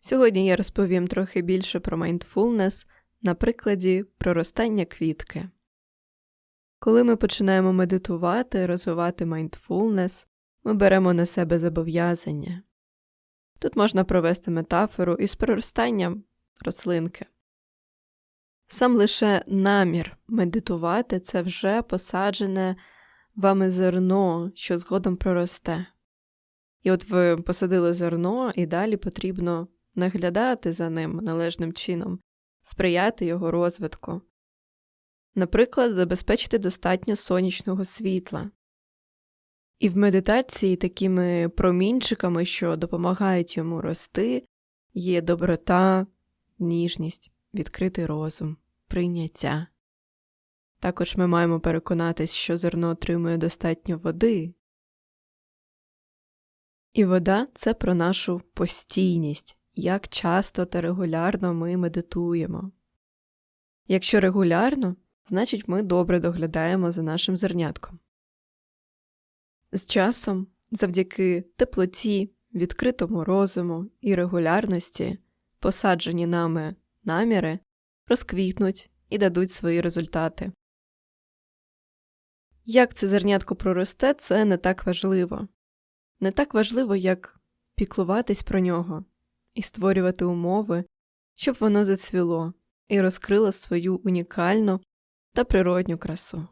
Сьогодні я розповім трохи більше про mindfulness на прикладі проростання квітки. Коли ми починаємо медитувати, розвивати mindfulness, ми беремо на себе зобов'язання. Тут можна провести метафору із проростанням рослинки. Сам лише намір медитувати це вже посаджене вами зерно, що згодом проросте. І от ви посадили зерно, і далі потрібно наглядати за ним належним чином, сприяти його розвитку. Наприклад, забезпечити достатньо сонячного світла. І в медитації такими промінчиками, що допомагають йому рости, є доброта, ніжність, відкритий розум, прийняття. Також ми маємо переконатись, що зерно отримує достатньо води. І вода це про нашу постійність, як часто та регулярно ми медитуємо. Якщо регулярно, значить ми добре доглядаємо за нашим зернятком. З часом, завдяки теплоті, відкритому розуму і регулярності, посаджені нами наміри розквітнуть і дадуть свої результати. Як це зернятко проросте, це не так важливо. Не так важливо, як піклуватись про нього і створювати умови, щоб воно зацвіло і розкрило свою унікальну та природню красу.